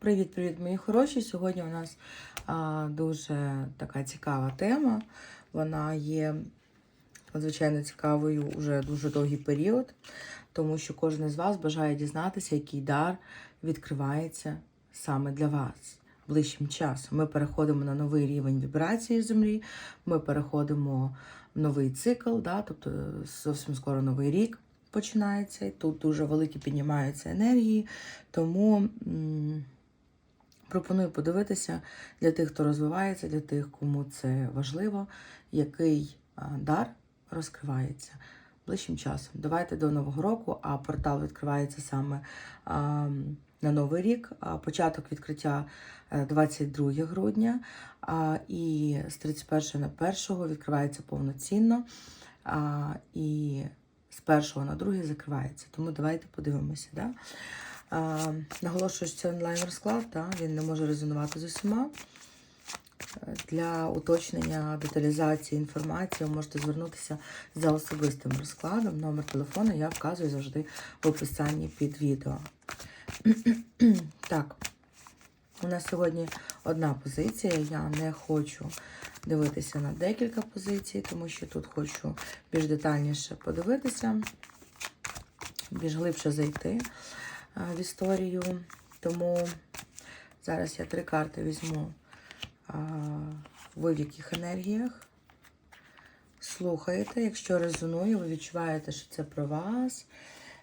Привіт-привіт, мої хороші. Сьогодні у нас а, дуже така цікава тема. Вона є надзвичайно цікавою уже дуже довгий період, тому що кожен з вас бажає дізнатися, який дар відкривається саме для вас. Ближчим часом ми переходимо на новий рівень вібрації землі, ми переходимо в новий цикл, да, тобто зовсім скоро новий рік починається, і тут дуже великі піднімаються енергії, тому. Пропоную подивитися для тих, хто розвивається, для тих, кому це важливо, який дар розкривається ближчим часом. Давайте до Нового року, а портал відкривається саме на Новий рік. Початок відкриття е, 22 грудня, а, і з 31 на 1 відкривається повноцінно, і з 1 на 2 закривається. Тому давайте подивимося. Да? Наголошую, що це онлайн розклад, да? він не може резонувати з усіма. Для уточнення деталізації інформації ви можете звернутися за особистим розкладом. Номер телефону я вказую завжди в описанні під відео. так, у нас сьогодні одна позиція. Я не хочу дивитися на декілька позицій, тому що тут хочу більш детальніше подивитися, більш глибше зайти в історію. Тому зараз я три карти візьму. Ви в яких енергіях? Слухаєте, якщо резонує, ви відчуваєте, що це про вас.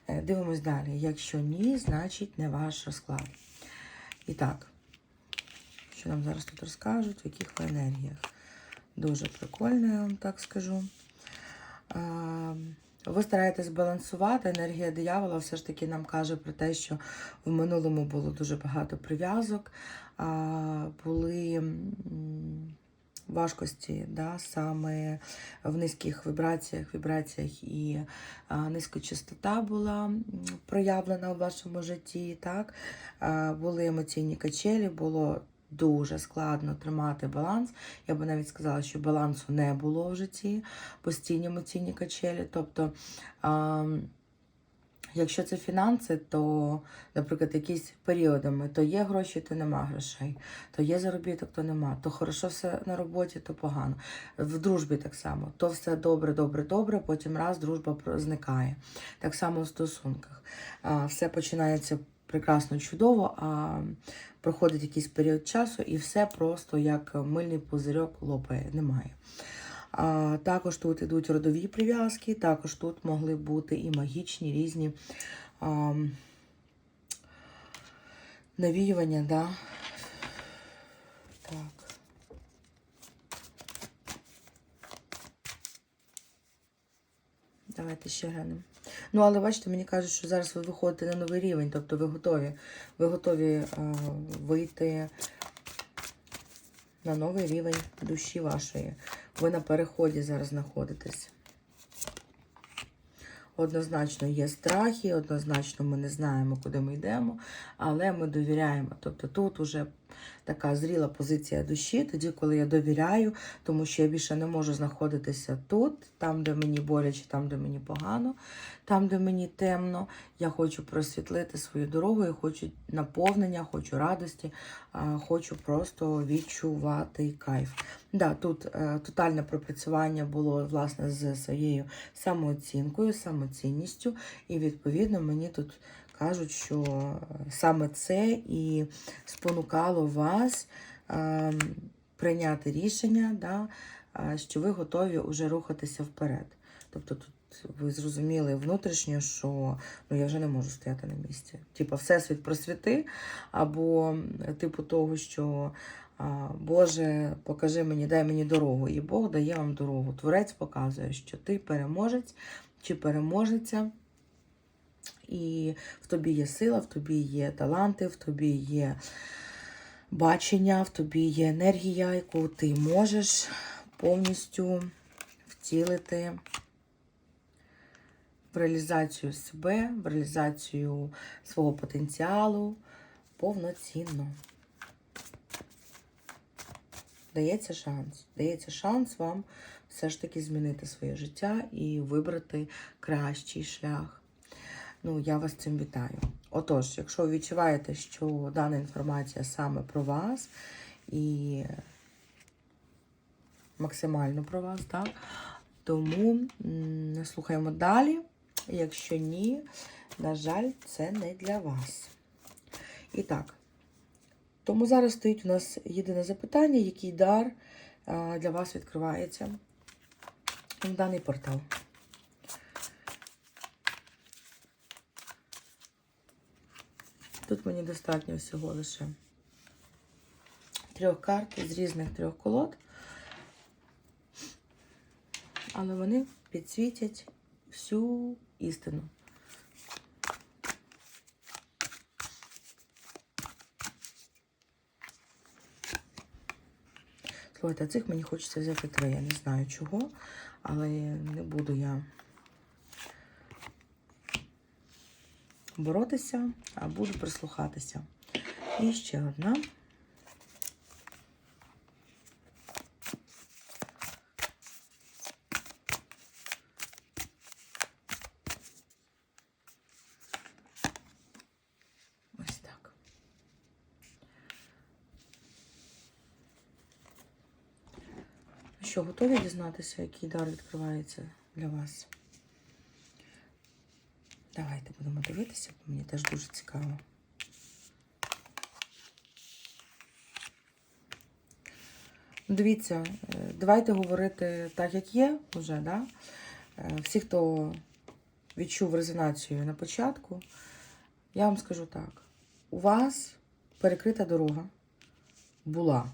Е, Дивимось далі. Якщо ні, значить не ваш розклад. І так, що нам зараз тут розкажуть, в яких ви енергіях? Дуже прикольно, я вам так скажу. Ви стараєтесь балансувати. Енергія диявола все ж таки нам каже про те, що в минулому було дуже багато прив'язок, були важкості да, саме в низьких вібраціях, вібраціях і низька частота була проявлена у вашому житті. Так? Були емоційні качелі, було дуже складно тримати баланс. Я би навіть сказала, що балансу не було в житті, постійні емоційні качелі. Тобто, а, якщо це фінанси, то, наприклад, якісь періодами, то є гроші, то нема грошей, то є заробіток, то нема, то хорошо все на роботі, то погано. В дружбі так само. То все добре, добре, добре, потім раз дружба зникає. Так само в стосунках. А, Все починається прекрасно, чудово, а проходить якийсь період часу, і все просто як мильний пузирьок лопає, немає. А, також тут ідуть родові прив'язки, також тут могли бути і магічні різні а, навіювання, да? Так. Давайте ще глянемо. Ну, але бачите, мені кажуть, що зараз ви виходите на новий рівень, тобто ви готові. Ви готові е, вийти на новий рівень душі вашої. Ви на переході зараз знаходитесь. Однозначно є страхи, однозначно ми не знаємо, куди ми йдемо, але ми довіряємо. Тобто тут уже така зріла позиція душі, тоді, коли я довіряю, тому що я більше не можу знаходитися тут, там, де мені боляче, там, де мені погано, там, де мені темно. Я хочу просвітлити свою дорогу, я хочу наповнення, хочу радості, хочу просто відчувати кайф. Да, тут е, тотальне пропрацювання було власне з своєю самооцінкою, самоцінністю, і відповідно мені тут кажуть, що е, саме це і спонукало вас е, прийняти рішення, да, е, що ви готові вже рухатися вперед. Тобто тут ви зрозуміли внутрішньо, що ну, я вже не можу стояти на місці. Типа, всесвіт просвіти, або типу того, що Боже, покажи мені, дай мені дорогу. І Бог дає вам дорогу. Творець показує, що ти переможець чи переможеця. І в тобі є сила, в тобі є таланти, в тобі є бачення, в тобі є енергія, яку ти можеш повністю втілити в реалізацію себе, в реалізацію свого потенціалу повноцінно. Дається шанс. Дається шанс вам все ж таки змінити своє життя і вибрати кращий шлях. Ну, я вас цим вітаю. Отож, якщо ви відчуваєте, що дана інформація саме про вас і максимально про вас, так? Тому слухаємо далі. Якщо ні, на жаль, це не для вас. І так, тому зараз стоїть у нас єдине запитання, який дар для вас відкривається в даний портал. Тут мені достатньо всього лише трьох карт з різних трьох колод, але вони підсвітять всю істину. Слухайте, цих мені хочеться взяти три. Я не знаю чого, але не буду я боротися, а буду прислухатися. І ще одна. Ну Що, готові дізнатися, який дар відкривається для вас? Давайте будемо дивитися, бо мені теж дуже цікаво. Дивіться, е, давайте говорити так, як є вже, да? Е, Всі, хто відчув резонацію на початку, я вам скажу так: у вас перекрита дорога була,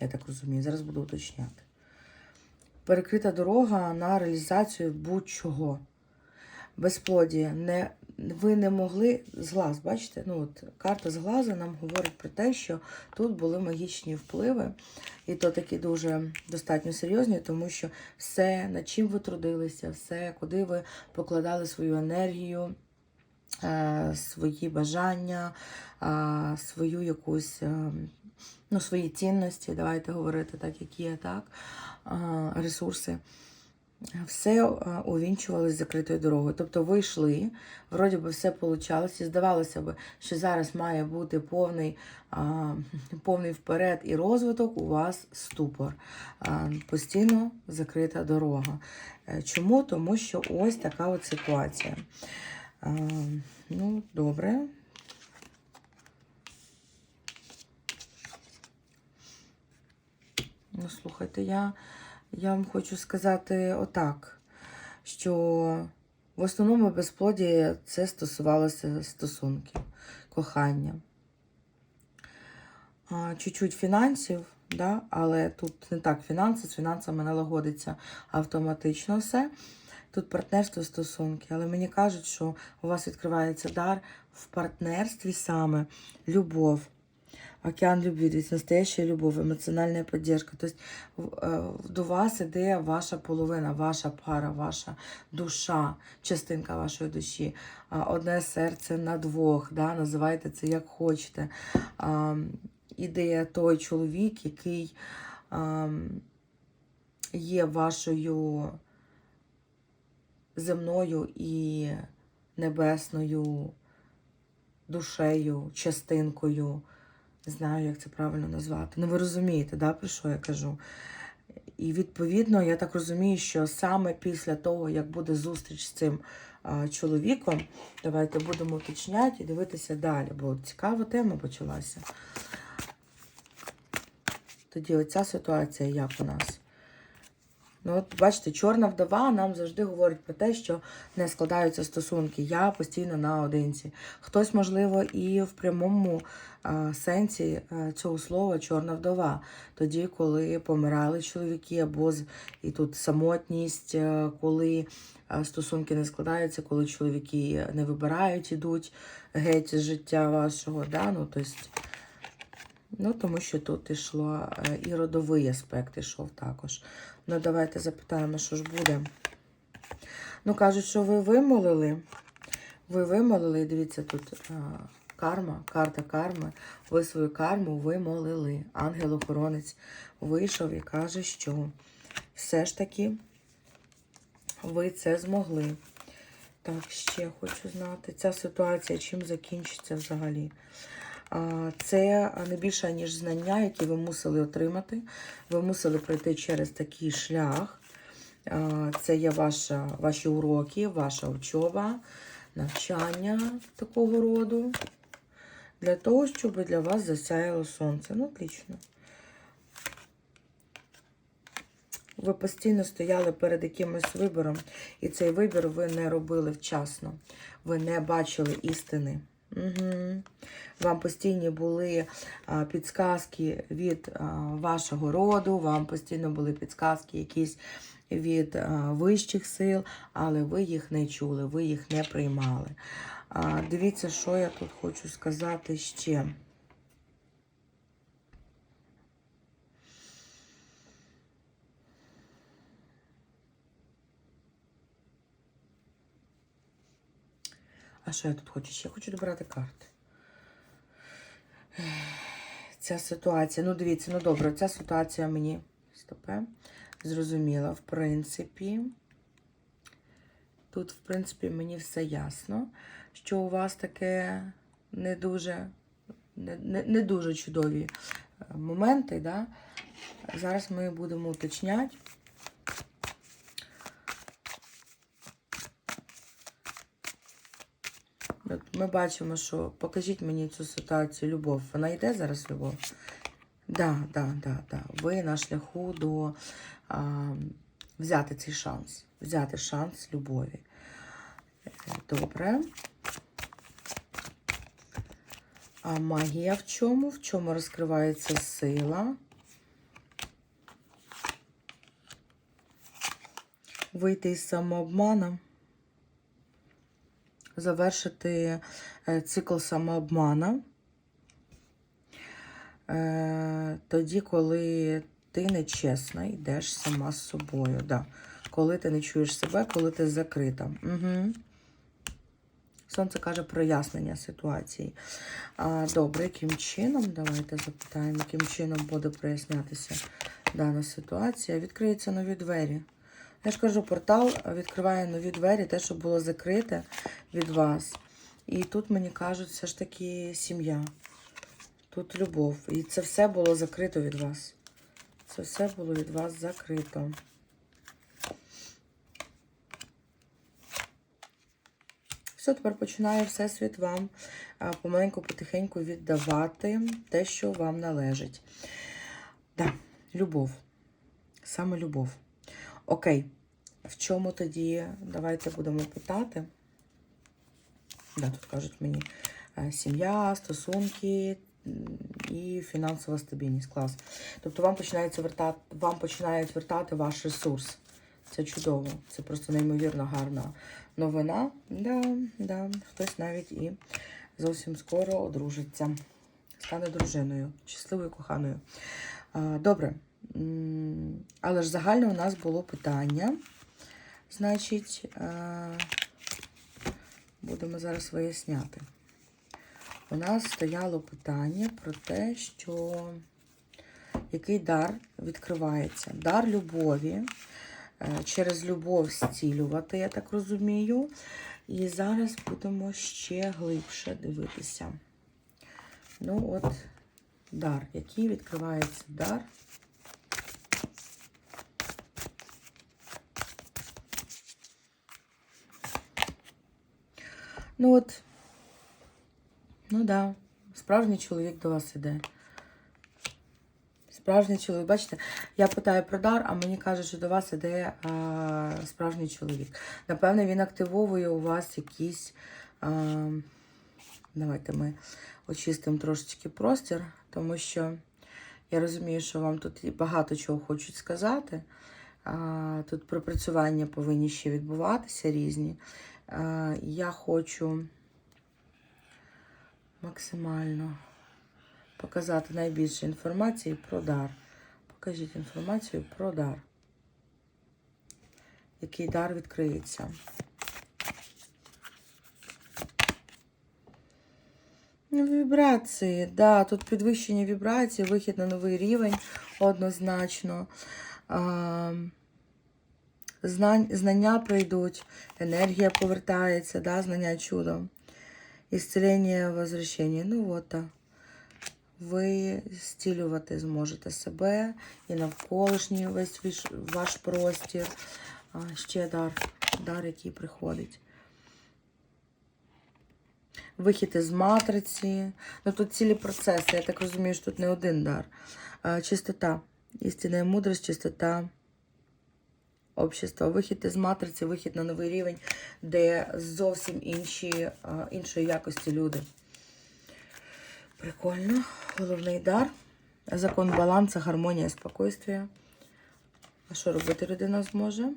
я так розумію, зараз буду уточняти. Перекрита дорога на реалізацію будь-чого. Безплодія. Не, ви не могли зглаз, бачите? Ну, от карта зглазу нам говорить про те, що тут були магічні впливи, і то такі дуже достатньо серйозні, тому що все, над чим ви трудилися, все, куди ви покладали свою енергію, е, свої бажання, е, свою якусь, е, ну, свої цінності, давайте говорити так, як є, так, ресурси все е, увінчували з закритою дорогою. Тобто ви йшли, вроді би все вийшло, і здавалося б, що зараз має бути повний, повний вперед і розвиток, у вас ступор. Постійно закрита дорога. Е, Чому? Тому що ось така от ситуація. А, ну, добре. Ну, слухайте, я. Я вам хочу сказати отак, що в основному безплодія це стосувалося стосунків, кохання. Чуть-чуть фінансів, да? але тут не так фінанси, з фінансами налагодиться автоматично все. Тут партнерство стосунки, але мені кажуть, що у вас відкривається дар в партнерстві саме любов. Океан любви, то есть настоящая любов, емоціональна підтримка. Тобто в- до вас іде ваша половина, ваша пара, ваша душа, частинка вашої душі. Одне серце на двох, да? називайте це як хочете. Іде той чоловік, який є вашою земною і небесною душею, частинкою. Не знаю, як це правильно назвати. Ну, ви розумієте, да, про що я кажу? І відповідно, я так розумію, що саме після того, як буде зустріч з цим а, чоловіком, давайте будемо уточняти і дивитися далі, бо цікава тема почалася. Тоді оця ситуація як у нас? Ну, от бачите, чорна вдова нам завжди говорить про те, що не складаються стосунки. Я постійно наодинці. Хтось, можливо, і в прямому а, сенсі а, цього слова чорна вдова. Тоді, коли помирали чоловіки, або з і тут самотність, а, коли а, стосунки не складаються, коли чоловіки не вибирають, ідуть геть з життя вашого. Да? Ну, тобто, Ну, тому що тут ішло е, і родовий аспект ішов також. Ну, давайте запитаємо, що ж буде. Ну, кажуть, що ви вимолили. Ви вимолили, дивіться, тут а, карма, карта карми. Ви свою карму вимолили. Ангел-охоронець вийшов і каже, що все ж таки ви це змогли. Так, ще хочу знати. Ця ситуація чим закінчиться взагалі? Це не більше, ніж знання, які ви мусили отримати. Ви мусили пройти через такий шлях. Це є ваша, ваші уроки, ваша учоба, навчання такого роду. Для того, щоб для вас засяяло сонце. Ну, отлично. Ви постійно стояли перед якимось вибором, і цей вибір ви не робили вчасно. Ви не бачили істини. Угу. Вам постійні були а, підсказки від а, вашого роду, вам постійно були підсказки якісь від а, вищих сил, але ви їх не чули, ви їх не приймали. А, дивіться, що я тут хочу сказати ще. А що я тут хочу? Ще хочу добирати карти. Ця ситуація, ну дивіться, ну добре, ця ситуація мені стопе, зрозуміла, в принципі. Тут, в принципі, мені все ясно, що у вас таке не дуже, не, не, не дуже чудові е, моменти. Да? Зараз ми будемо уточняти. От Ми бачимо, що покажіть мені цю ситуацію, любов. Вона йде зараз, любов? Да, да, да, да. Ви на шляху до а, взяти цей шанс. Взяти шанс любові. Добре. А магія в чому? В чому розкривається сила? Вийти із самообману завершити е, цикл самообмана. Е, тоді, коли ти нечесна, йдеш сама з собою. Да. Коли ти не чуєш себе, коли ти закрита. Угу. Сонце каже прояснення ситуації. А, Добре, яким чином? Давайте запитаємо, яким чином буде прояснятися дана ситуація. Відкриються нові двері. Я ж кажу, портал відкриває нові двері, те, що було закрите від вас. І тут, мені кажуть, все ж таки сім'я. Тут любов. І це все було закрито від вас. Це все було від вас закрито. Все, тепер починає Всесвіт вам а, помаленьку, потихеньку віддавати те, що вам належить. Да, любов. Саме любов. Окей. В чому тоді? Давайте будемо питати. Да, тут кажуть мені е, сім'я, стосунки і фінансова стабільність. Клас. Тобто вам починається вертати, вам починають вертати ваш ресурс. Це чудово. Це просто неймовірно гарна новина. Да, да. Хтось навіть і зовсім скоро одружиться. Стане дружиною, щасливою коханою. Добре. Але ж загально у нас було питання. Значить, е, будемо зараз виясняти. У нас стояло питання про те, що який дар відкривається. Дар любові. е, Через любов зцілювати, я так розумію. І зараз будемо ще глибше дивитися. Ну, от, дар. Який відкривається дар? Ну от, ну да, справжній чоловік до вас іде. Справжній чоловік. Бачите, я питаю про дар, а мені кажуть, що до вас іде а, справжній чоловік. Напевне, він активовує у вас якісь. А, давайте ми очистимо трошечки простір, тому що я розумію, що вам тут багато чого хочуть сказати. А, тут пропрацювання повинні ще відбуватися різні. Е, Я хочу максимально показати найбільше інформації про дар. Покажіть інформацію про дар. Який дар відкриється? Вібрації, да, тут підвищення вібрацій, вихід на новий рівень однозначно. Знання прийдуть, енергія повертається, да, знання чудом. Ісцелення, возвращення. Ну от так. Ви стілювати зможете себе і навколишній весь ваш, простір. Ще дар, дар, який приходить. Вихід із матриці. Ну тут цілі процеси. Я так розумію, що тут не один дар. Чистота. Істинна мудрость, чистота общества. Вихід із матриці, вихід на новий рівень, де зовсім інші, іншої якості люди. Прикольно. Головний дар. Закон балансу, гармонія, спокійствия. А що робити людина зможе?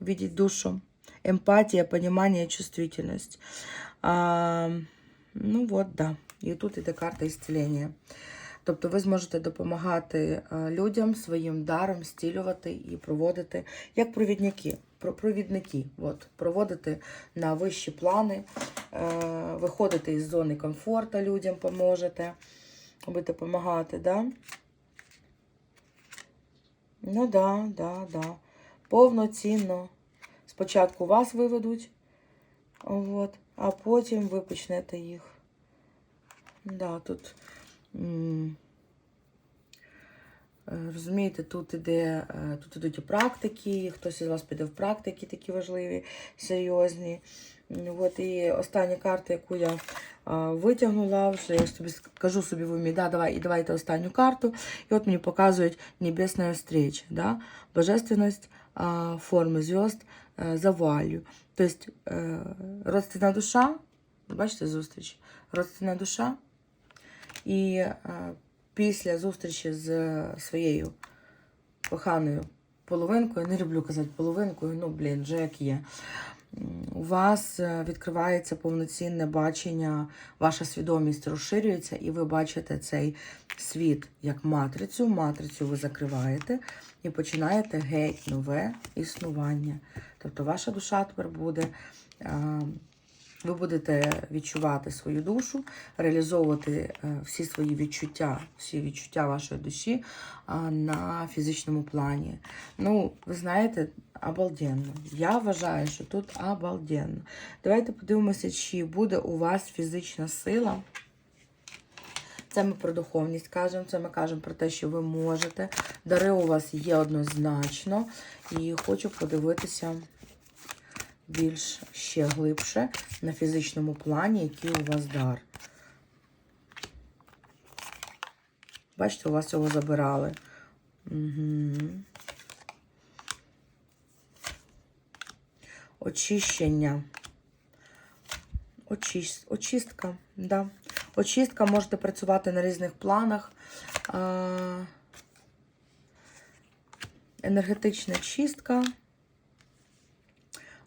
Видеть душу. Емпатія, понімання, чувствительність. А, ну от, да. І тут іде карта ісцілення. Тобто ви зможете допомагати людям своїм даром стілювати і проводити, як провідники. Провідники, от, проводити на вищі плани, е, виходити із зони комфорту людям поможете, будете допомагати, да? Ну да, да, да. Повноцінно. Спочатку вас виведуть, от, а потім ви почнете їх. Да, тут. Е, Розумієте, тут іде, е, тут ідуть і практики, хтось із вас піде в практики такі важливі, серйозні. От і остання карта, яку я витягнула, вже я собі кажу собі в умі, да, давай, і давайте останню карту. І от мені показують небесна встреча, да? божественность а, форми зв'язд а, за вуалью. Тобто е, родственна душа, бачите, зустріч, родственна душа. І е, після зустрічі з своєю коханою половинкою, не люблю казати половинкою, ну, блін, вже як є. У вас е, відкривається повноцінне бачення, ваша свідомість розширюється, і ви бачите цей світ як матрицю. Матрицю ви закриваєте і починаєте геть нове існування. Тобто ваша душа тепер буде. Ви будете відчувати свою душу, реалізовувати е, всі свої відчуття, всі відчуття вашої душі на фізичному плані. Ну, ви знаєте, обалденно. Я вважаю, що тут обалденно. Давайте подивимося, чи буде у вас фізична сила. Це ми про духовність кажемо, це ми кажемо про те, що ви можете. Дари у вас є однозначно. І хочу подивитися більш ще глибше на фізичному плані, який у вас дар. Бачите, у вас його забирали. Угу. Очищення. Очис... Очистка, да. Очистка, можете працювати на різних планах. Енергетична чистка.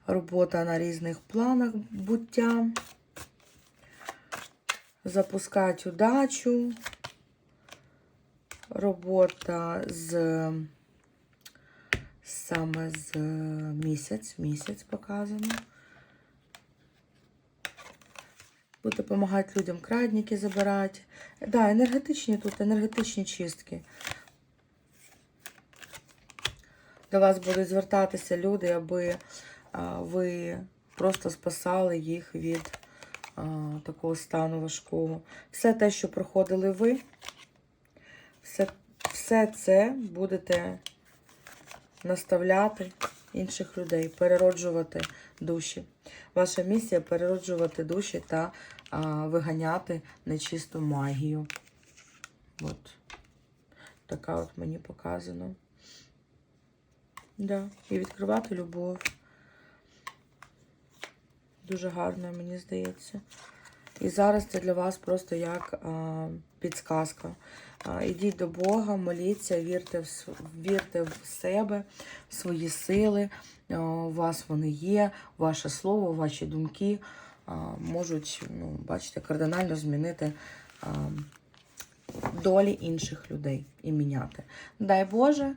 Робота на різних планах буття. Запускати удачу. Робота з саме з місяць, місяць показано. Буде допомагати людям крадники забирати. Да, енергетичні тут, енергетичні чистки. До вас будуть звертатися люди, аби ви просто спасали їх від такого стану важкого. Все те, що проходили ви, все, все це будете наставляти інших людей, перероджувати душі. Ваша місія перероджувати душі та а, виганяти нечисту магію. От. Така от мені показано. Да. І відкривати любов. Дуже гарно, мені здається. І зараз це для вас просто як а, підсказка. А, ідіть до Бога, моліться, вірте в, вірте в себе, в свої сили. А, у вас вони є, ваше слово, ваші думки а, можуть, ну, бачите, кардинально змінити а, долі інших людей і міняти. Дай Боже.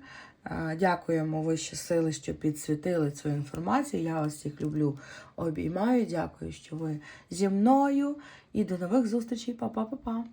Дякуємо вищі сили, що підсвітили цю інформацію. Я вас всіх люблю, обіймаю. Дякую, що ви зі мною. І до нових зустрічей. Па-па-па-па.